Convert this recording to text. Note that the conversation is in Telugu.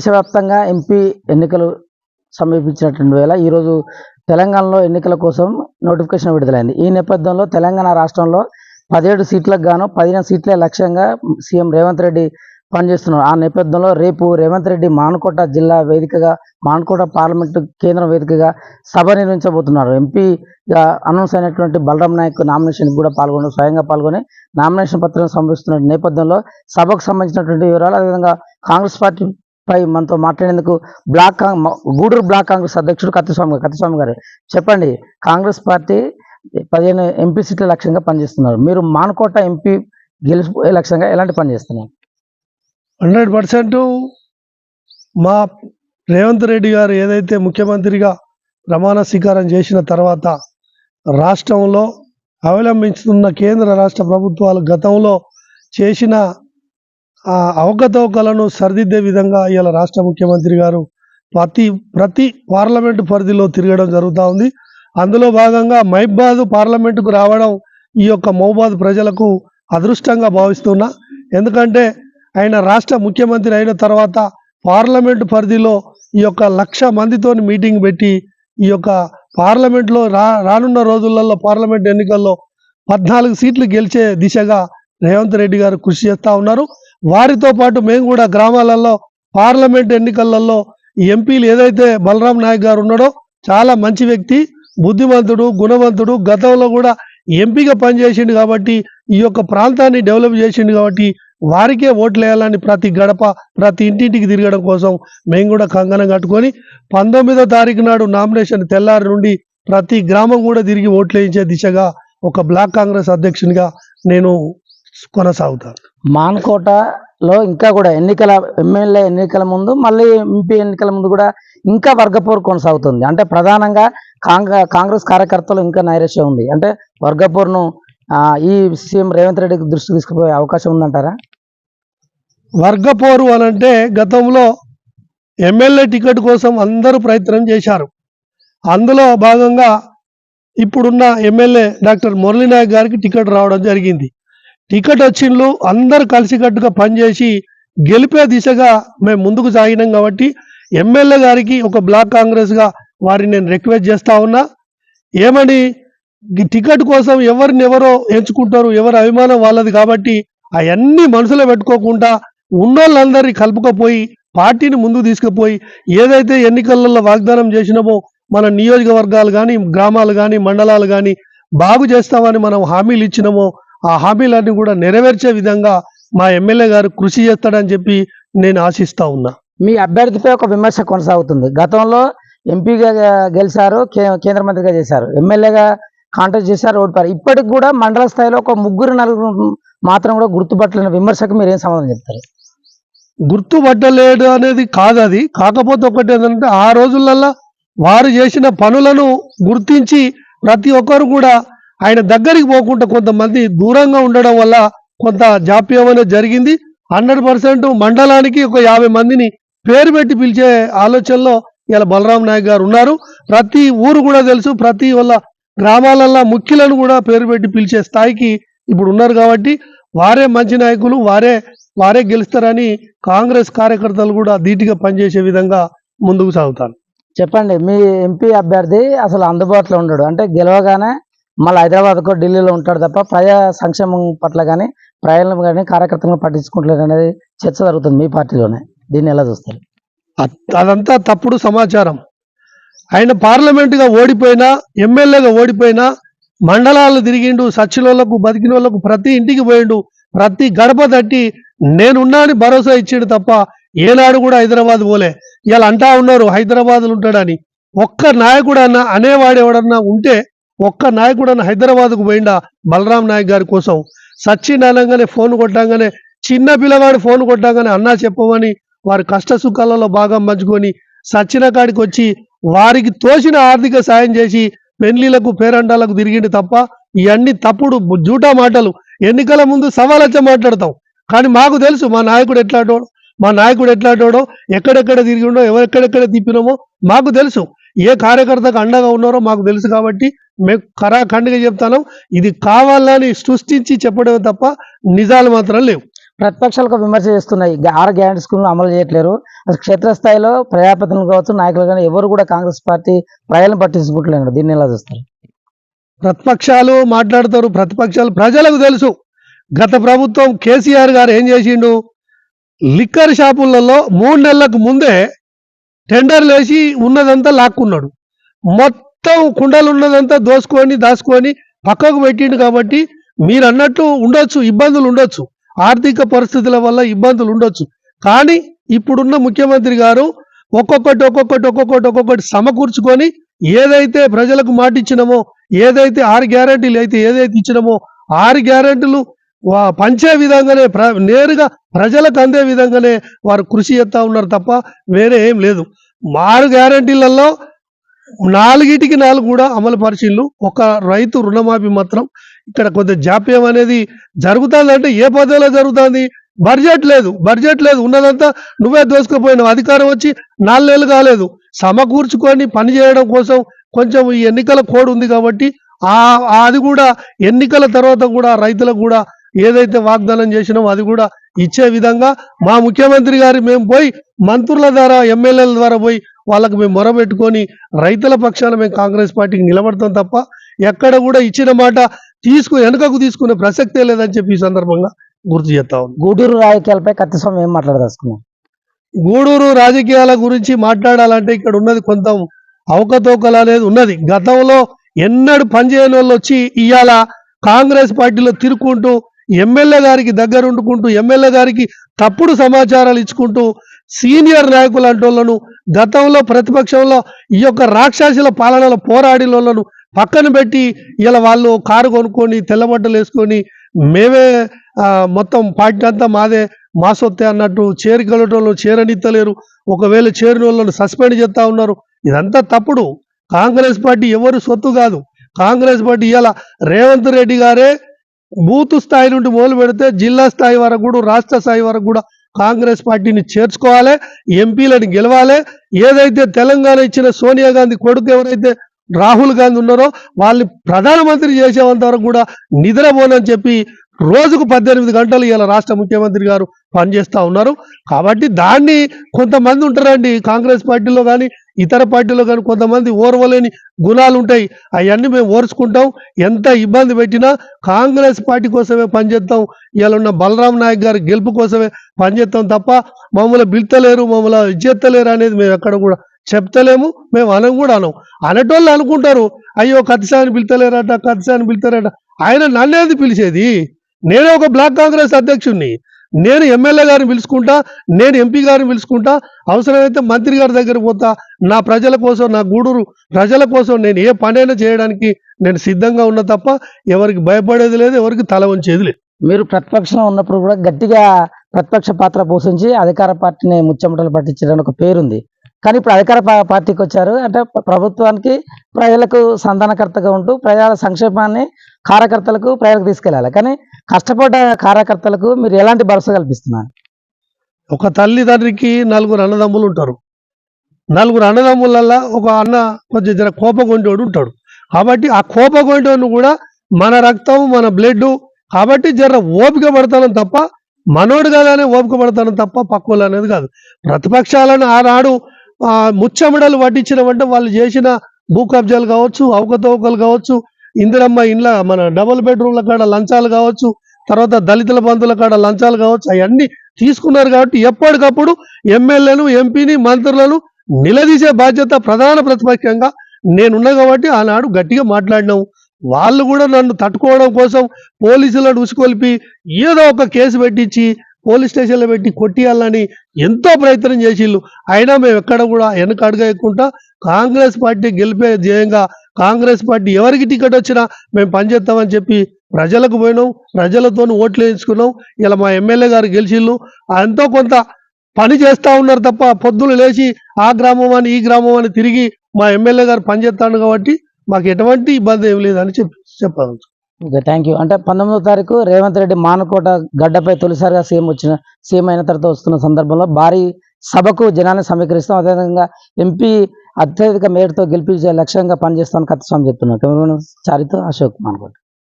దేశవ్యాప్తంగా ఎంపీ ఎన్నికలు సమీపించినటువంటి వేళ ఈరోజు తెలంగాణలో ఎన్నికల కోసం నోటిఫికేషన్ విడుదలైంది. ఈ నేపథ్యంలో తెలంగాణ రాష్ట్రంలో పదిహేడు సీట్లకు గాను పదిహేను సీట్లే లక్ష్యంగా సీఎం రేవంత్ రెడ్డి పనిచేస్తున్నారు. ఆ నేపథ్యంలో రేపు రేవంత్ రెడ్డి మానుకోట జిల్లా వేదికగా మానుకోట పార్లమెంటు కేంద్రం వేదికగా సభ నిర్వహించబోతున్నారు. ఎంపీగా అనౌన్స్ అయినటువంటి బలరాం నాయక్ నామినేషన్ కూడా పాల్గొని స్వయంగా పాల్గొని నామినేషన్ పత్రం సమర్పిస్తున్న నేపథ్యంలో సభకు సంబంధించినటువంటి వివరాలు అదేవిధంగా కాంగ్రెస్ పార్టీ పై మనతో మాట్లాడేందుకు బ్లాక్ గూడూరు బ్లాక్ కాంగ్రెస్ అధ్యక్షుడు కత్తిస్వామి గారు కత్తిస్వామి గారు. చెప్పండి కాంగ్రెస్ పార్టీ పదిహేను ఎంపీ సీట్ల లక్ష్యంగా పనిచేస్తున్నారు. మీరు మానకోట ఎంపీ గెలిచిపోయే లక్ష్యంగా ఎలాంటి పని చేస్తున్నారు? హండ్రెడ్ పర్సెంట్ మా రేవంత్ రెడ్డి గారు ఏదైతే ముఖ్యమంత్రిగా ప్రమాణ స్వీకారం చేసిన తర్వాత రాష్ట్రంలో అవలంబించుతున్న కేంద్ర రాష్ట్ర ప్రభుత్వాలు గతంలో చేసిన ఆ అవకతవకలను సరిదిద్దే విధంగా ఇవాళ రాష్ట్ర ముఖ్యమంత్రి గారు ప్రతి ప్రతి పార్లమెంటు పరిధిలో తిరగడం జరుగుతూ ఉంది. అందులో భాగంగా మైబాద్ పార్లమెంటుకు రావడం ఈ యొక్క మహబాద్ ప్రజలకు అదృష్టంగా భావిస్తున్నా. ఎందుకంటే ఆయన రాష్ట్ర ముఖ్యమంత్రి అయిన తర్వాత పార్లమెంటు పరిధిలో ఈ యొక్క లక్ష మందితోని మీటింగ్ పెట్టి ఈ యొక్క పార్లమెంట్లో రా రానున్న రోజులలో పార్లమెంట్ ఎన్నికల్లో పద్నాలుగు సీట్లు గెలిచే దిశగా రేవంత్ రెడ్డి గారు కృషి చేస్తూ ఉన్నారు. వారితో పాటు మేము కూడా గ్రామాలలో పార్లమెంట్ ఎన్నికలలో ఎంపీలు ఏదైతే బలరాం నాయక్ గారు ఉన్నాడో చాలా మంచి వ్యక్తి బుద్ధిమంతుడు గుణవంతుడు గతంలో కూడా ఎంపీగా పనిచేసిండు కాబట్టి ఈ యొక్క ప్రాంతాన్ని డెవలప్ చేసిండు కాబట్టి వారికే ఓట్లు వేయాలని ప్రతి గడప ప్రతి ఇంటింటికి తిరగడం కోసం మేము కూడా కంగనం కట్టుకొని పంతొమ్మిదో తారీఖు నాడు నామినేషన్ తెల్లారి నుండి ప్రతి గ్రామం కూడా తిరిగి ఓట్లు వేయించే దిశగా ఒక బ్లాక్ కాంగ్రెస్ అధ్యక్షునిగా నేను కొనసాగుతాను. మాన్కోటలో ఇంకా కూడా ఎన్నికల ఎమ్మెల్యే ఎన్నికల ముందు మళ్ళీ ఎంపీ ఎన్నికల ముందు కూడా ఇంకా వర్గపోరు కొనసాగుతుంది. అంటే ప్రధానంగా కాంగ్రెస్ కార్యకర్తలు ఇంకా నైరాశ్యం ఉంది. అంటే వర్గపోరును ఈ సీఎం రేవంత్ రెడ్డికి దృష్టి తీసుకుపోయే అవకాశం ఉందంటారా? వర్గపోరు అని అంటే గతంలో ఎమ్మెల్యే టికెట్ కోసం అందరూ ప్రయత్నం చేశారు. అందులో భాగంగా ఇప్పుడున్న ఎమ్మెల్యే డాక్టర్ మురళీనాయక్ గారికి టికెట్ రావడం జరిగింది. టికెట్ వచ్చిండ్లు అందరు కలిసికట్టుగా పనిచేసి గెలిపే దిశగా మేము ముందుకు సాగినాం కాబట్టి ఎమ్మెల్యే గారికి ఒక బ్లాక్ కాంగ్రెస్గా వారిని నేను రిక్వెస్ట్ చేస్తా ఉన్నా. ఏమని? టికెట్ కోసం ఎవరిని ఎవరో ఎంచుకుంటారు ఎవరి అభిమానం వాళ్ళది కాబట్టి అవన్నీ మనసులో పెట్టుకోకుండా ఉన్నోళ్ళందరినీ కలుపుకపోయి పార్టీని ముందుకు తీసుకుపోయి ఏదైతే ఎన్నికలలో వాగ్దానం చేసినామో మన నియోజకవర్గాలు కానీ గ్రామాలు కానీ మండలాలు కానీ బాగు చేస్తామని మనం హామీలు ఇచ్చినామో ఆ హామీలన్నీ కూడా నెరవేర్చే విధంగా మా ఎమ్మెల్యే గారు కృషి చేస్తాడని చెప్పి నేను ఆశిస్తా ఉన్నా. మీ అభ్యర్థిపై ఒక విమర్శ కొనసాగుతుంది. గతంలో ఎంపీగా గెలిచారు కేంద్ర మంత్రిగా చేశారు. ఎమ్మెల్యేగా కాంటాక్ట్ చేశారు ఓడిపారు. ఇప్పటికి కూడా మండల స్థాయిలో ఒక ముగ్గురు నలుగురు మాత్రం కూడా గుర్తుపట్టలేని విమర్శకు మీరు ఏం సమాధానం చెప్తారు? గుర్తుపట్టలేడు అనేది కాదు అది. కాకపోతే ఒకటి ఏంటంటే ఆ రోజులలో వారు చేసిన పనులను గుర్తించి ప్రతి ఒక్కరు కూడా ఆయన దగ్గరికి పోకుండా కొంతమంది దూరంగా ఉండడం వల్ల కొంత జాప్యం అనేది జరిగింది. హండ్రెడ్ పర్సెంట్ మండలానికి ఒక యాభై మందిని పేరు పెట్టి పిలిచే ఆలోచనలో ఇలా బలరాం నాయక్ గారు ఉన్నారు. ప్రతి ఊరు కూడా తెలుసు ప్రతి వాళ్ళ గ్రామాలల్లో ముఖ్యులను కూడా పేరు పెట్టి పిలిచే స్థాయికి ఇప్పుడు ఉన్నారు కాబట్టి వారే మంచి నాయకులు వారే వారే గెలుస్తారని కాంగ్రెస్ కార్యకర్తలు కూడా ధీటుగా పనిచేసే విధంగా ముందుకు సాగుతారు. చెప్పండి మీ ఎంపీ అభ్యర్థి అసలు అందుబాటులో ఉండడు. అంటే గెలవగానే మళ్ళీ హైదరాబాద్కో ఢిల్లీలో ఉంటాడు తప్ప ప్రజా సంక్షేమం పట్ల కానీ ప్రయాణం కానీ కార్యకర్తలను పట్టించుకుంటలేదు అనేది చర్చ జరుగుతుంది మీ పార్టీలోనే. దీన్ని ఎలా చూస్తారు? అదంతా తప్పుడు సమాచారం. ఆయన పార్లమెంటుగా ఓడిపోయినా ఎమ్మెల్యేగా ఓడిపోయినా మండలాలు తిరిగిండు సచ్చినోళ్ళకు బతికినోళ్ళకు ప్రతి ఇంటికి పోయిండు ప్రతి గడప తట్టి నేనున్నా అని భరోసా ఇచ్చిండు తప్ప ఏనాడు కూడా హైదరాబాద్ పోలే. ఇలా అంటా ఉన్నారు హైదరాబాద్లో ఉంటాడని. ఒక్క నాయకుడు అన్న అనేవాడు ఎవడన్నా ఉంటే ఒక్క నాయకుడు హైదరాబాద్కు పోయిండా బలరాం నాయక్ గారి కోసం? సచిన్ అనగానే ఫోన్ కొట్టంగానే చిన్న పిల్లవాడు ఫోన్ కొట్టంగానే అన్నా చెప్పమని వారి కష్ట సుఖాలలో భాగం పంచుకొని సచ్చిన కాడికి వచ్చి వారికి తోచిన ఆర్థిక సాయం చేసి పెళ్ళిలకు పేరంటాలకు తిరిగింది తప్ప ఇవన్నీ తప్పుడు జూటా మాటలు. ఎన్నికల ముందు సవాలచ్చ మాట్లాడతాం. కానీ మాకు తెలుసు మా నాయకుడు ఎట్లాంటోడో మా నాయకుడు ఎట్లాంటోడో ఎక్కడెక్కడ తిరిగిండో ఎవరెక్కడెక్కడ తిప్పినామో మాకు తెలుసు. ఏ కార్యకర్తకు అండగా ఉన్నారో మాకు తెలుసు కాబట్టి మేము కరా ఖండిగా చెప్తాను ఇది కావాలని సృష్టించి చెప్పడమే తప్ప నిజాలు మాత్రం లేవు. ప్రతిపక్షాలకు విమర్శ చేస్తున్నాయి ఆరు గ్యారంటీ స్కూల్ అమలు చేయట్లేరు. క్షేత్రస్థాయిలో ప్రజాప్రతినిధులు కావచ్చు నాయకులు కానీ ఎవరు కూడా కాంగ్రెస్ పార్టీ ప్రజలను పట్టించుకుంటలేరు దీన్ని ఎలా చూస్తారు ప్రతిపక్షాలు మాట్లాడతారు ప్రతిపక్షాలు ప్రజలకు తెలుసు. గత ప్రభుత్వం కేసీఆర్ గారు ఏం చేసిండు? లిక్కర్ షాపులలో మూడు నెలలకు ముందే టెండర్లు వేసి ఉన్నదంతా లాక్కున్నాడు. మొత్తం మొత్తం కుండలు ఉన్నదంతా దోసుకొని దాచుకొని పక్కకు పెట్టిండు కాబట్టి మీరు అన్నట్టు ఉండొచ్చు ఇబ్బందులు ఉండొచ్చు. ఆర్థిక పరిస్థితుల వల్ల ఇబ్బందులు ఉండొచ్చు. కానీ ఇప్పుడున్న ముఖ్యమంత్రి గారు ఒక్కొక్కటి ఒక్కొక్కటి ఒక్కొక్కటి ఒక్కొక్కటి సమకూర్చుకొని ఏదైతే ప్రజలకు మాట ఇచ్చినామో ఏదైతే ఆరు గ్యారెంటీలు అయితే ఏదైతే ఇచ్చినామో ఆరు గ్యారెంటీలు పంచే విధంగానే ప్ర నేరుగా ప్రజలకు అందే విధంగానే వారు కృషి చేస్తూ ఉన్నారు తప్ప వేరే ఏం లేదు. ఆరు గ్యారెంటీలలో నాలుగిటికి నాలుగు కూడా అమలు పరిశీలు ఒక రైతు రుణమాఫీ మాత్రం ఇక్కడ కొంత జాప్యం అనేది జరుగుతుంది అంటే ఏ పద్ధతిలో జరుగుతుంది? బడ్జెట్ లేదు. బడ్జెట్ లేదు. ఉన్నదంతా నువ్వే దోసుకుపోయినావు. అధికారం వచ్చి నాలుగేళ్ళు కాలేదు. సమకూర్చుకొని పని చేయడం కోసం కొంచెం ఈ ఎన్నికల కోడ్ ఉంది కాబట్టి ఆ అది కూడా ఎన్నికల తర్వాత కూడా రైతులకు కూడా ఏదైతే వాగ్దానం చేసినామో అది కూడా ఇచ్చే విధంగా మా ముఖ్యమంత్రి గారు మేము పోయి మంత్రుల ద్వారా ఎమ్మెల్యేల ద్వారా పోయి వాళ్ళకు మేము మొరబెట్టుకొని రైతుల పక్షాన మేము కాంగ్రెస్ పార్టీకి నిలబడతాం తప్ప ఎక్కడ కూడా ఇచ్చిన మాట తీసుకు వెనుకకు తీసుకునే ప్రసక్తే లేదని చెప్పి ఈ సందర్భంగా గుర్తు చేస్తా గూడూరు రాజకీయాలపై కత్తిస్వామి ఏం మాట్లాడదలుచుకున్నాం గూడూరు రాజకీయాల గురించి మాట్లాడాలంటే ఇక్కడ ఉన్నది కొంత అవకతవకలు అనేది ఉన్నది. గతంలో ఎన్నడు పనిచేయని వాళ్ళు వచ్చి ఇవాళ కాంగ్రెస్ పార్టీలో తిరుక్కుంటూ ఎమ్మెల్యే గారికి దగ్గరుండుకుంటూ ఎమ్మెల్యే గారికి తప్పుడు సమాచారాలు ఇచ్చుకుంటూ సీనియర్ నాయకులు అంటోళ్ళను గతంలో ప్రతిపక్షంలో ఈ యొక్క రాక్షసుల పాలనలో పోరాడిన పక్కన పెట్టి ఇలా వాళ్ళు కారు కొనుక్కొని తెల్లబట్టలు వేసుకొని మేమే మొత్తం పార్టీ అంతా మాదే మా సొత్తే అన్నట్టు చేరికలటోళ్ళు చేరనిత్తలేరు. ఒకవేళ చేరిన వాళ్ళను సస్పెండ్ చేస్తా ఉన్నారు. ఇదంతా తప్పుడు. కాంగ్రెస్ పార్టీ ఎవరు సొత్తు కాదు. కాంగ్రెస్ పార్టీ ఇలా రేవంత్ రెడ్డి గారే బూత్ స్థాయి నుండి మొదలు పెడితే జిల్లా స్థాయి వరకు కూడా రాష్ట్ర స్థాయి వరకు కూడా కాంగ్రెస్ పార్టీని చేర్చుకోవాలి ఎంపీలను గెలవాలి ఏదైతే తెలంగాణ ఇచ్చిన సోనియా గాంధీ కొడుకు ఎవరైతే రాహుల్ గాంధీ ఉన్నారో వాళ్ళని ప్రధానమంత్రి చేసేంత వరకు కూడా నిద్రపోనని చెప్పి రోజుకు పద్దెనిమిది గంటలు ఇలా రాష్ట్ర ముఖ్యమంత్రి గారు పనిచేస్తూ ఉన్నారు. కాబట్టి దాన్ని కొంతమంది ఉంటారండి కాంగ్రెస్ పార్టీలో కానీ ఇతర పార్టీలో కానీ కొంతమంది ఓర్వలేని గుణాలు ఉంటాయి. అవన్నీ మేము ఓర్చుకుంటాం. ఎంత ఇబ్బంది పెట్టినా కాంగ్రెస్ పార్టీ కోసమే పనిచేస్తాం. ఇలా ఉన్న బలరాం నాయక్ గారి గెలుపు కోసమే పనిచేస్తాం తప్ప మమ్మల్ని బిల్తలేరు మమ్మల్ని ఇచ్చేత్తలేరు అనేది మేము ఎక్కడ కూడా చెప్తలేము మేము అనం కూడా అనం అనేటోళ్ళు అనుకుంటారు అయ్యో కత్తిసాని పిలుతలేరట కత్తిసాని పిలుతారట ఆయన నన్నేది పిలిచేది? నేనే ఒక బ్లాక్ కాంగ్రెస్ అధ్యక్షుడిని నేను ఎమ్మెల్యే గారిని పిలుచుకుంటా నేను ఎంపీ గారిని పిలుచుకుంటా అవసరమైతే మంత్రి గారి దగ్గర పోతా. నా ప్రజల కోసం నా గూడూరు ప్రజల కోసం నేను ఏ పనైనా చేయడానికి నేను సిద్ధంగా ఉన్నా తప్ప ఎవరికి భయపడేది లేదు ఎవరికి తల వంచేది లేదు. మీరు ప్రతిపక్షంలో ఉన్నప్పుడు కూడా గట్టిగా ప్రతిపక్ష పాత్ర పోషించి అధికార పార్టీని ముచ్చమటలు పట్టించడానికి ఒక పేరుంది. కానీ ఇప్పుడు అధికార పార్టీకి వచ్చారు. అంటే ప్రభుత్వానికి ప్రజలకు సంధానకర్తగా ఉంటూ ప్రజల సంక్షేమాన్ని కార్యకర్తలకు ప్రజలకు తీసుకెళ్ళాలి కానీ కష్టపడ్డ కార్యకర్తలకు మీరు ఎలాంటి భరోసా కల్పిస్తున్నారు? ఒక తల్లిదండ్రికి నలుగురు అన్నదమ్ములు ఉంటారు. నలుగురు అన్నదమ్ములల్లో ఒక అన్న కొంచెం జర కోపగొంటోడు ఉంటాడు. కాబట్టి ఆ కోపగొంటోను కూడా మన రక్తం మన బ్లడ్ కాబట్టి జర ఓపిక పడతాను తప్ప మనోడు కదానే ఓపిక పడతాను తప్ప పక్కోళ్ళు అనేది కాదు. ప్రతిపక్షాలను ఆనాడు ఆ, ముచ్చమిడలు పట్టించినవంటే వాళ్ళు చేసిన భూ కబ్జాలు కావచ్చు అవకతవకలు కావచ్చు ఇందిరమ్మ ఇండ్ల మన డబుల్ బెడ్రూమ్ల కాడ లంచాలు కావచ్చు తర్వాత దళితుల బంధువుల కాడ లంచాలు కావచ్చు అవన్నీ తీసుకున్నారు కాబట్టి ఎప్పటికప్పుడు ఎమ్మెల్యేను ఎంపీని మంత్రులను నిలదీసే బాధ్యత ప్రధాన ప్రతిపక్షంగా నేనున్నా కాబట్టి ఆనాడు గట్టిగా మాట్లాడినాము. వాళ్ళు కూడా నన్ను తట్టుకోవడం కోసం పోలీసులను ఉసుకొల్పి ఏదో ఒక కేసు పెట్టించి పోలీస్ స్టేషన్లో పెట్టి కొట్టియాలని ఎంతో ప్రయత్నం చేసిళ్ళు. అయినా మేము ఎక్కడ కూడా వెనక అడగకుండా కాంగ్రెస్ పార్టీ గెలిపే ధ్యేయంగా కాంగ్రెస్ పార్టీ ఎవరికి టికెట్ వచ్చినా మేము పనిచేస్తామని చెప్పి ప్రజలకు పోయినాం ప్రజలతో ఓట్లు వేయించుకున్నాం. ఇలా మా ఎమ్మెల్యే గారు గెలిచిళ్ళు. ఎంతో కొంత పని చేస్తా ఉన్నారు తప్ప పొద్దులు లేచి ఆ గ్రామం అని ఈ గ్రామం అని తిరిగి మా ఎమ్మెల్యే గారు పనిచేస్తాడు కాబట్టి మాకు ఎటువంటి ఇబ్బంది ఏం లేదని చెప్పి చెప్పాలి. ఓకే థ్యాంక్ యూ అంటే పంతొమ్మిదో తారీఖు రేవంత్ రెడ్డి మానకోట గడ్డపై తొలిసారిగా సీఎం వచ్చిన సీఎం అయిన తర్వాత వస్తున్న సందర్భంలో భారీ సభకు జనాన్ని సమీకరిస్తాం. అదేవిధంగా ఎంపీ అత్యధిక మేరతో గెలిపించే లక్ష్యంగా పనిచేస్తామని కత్తస్వామి చెప్తున్నారు. కెమెరామెన్ చారితో అశోక్ మానకోట.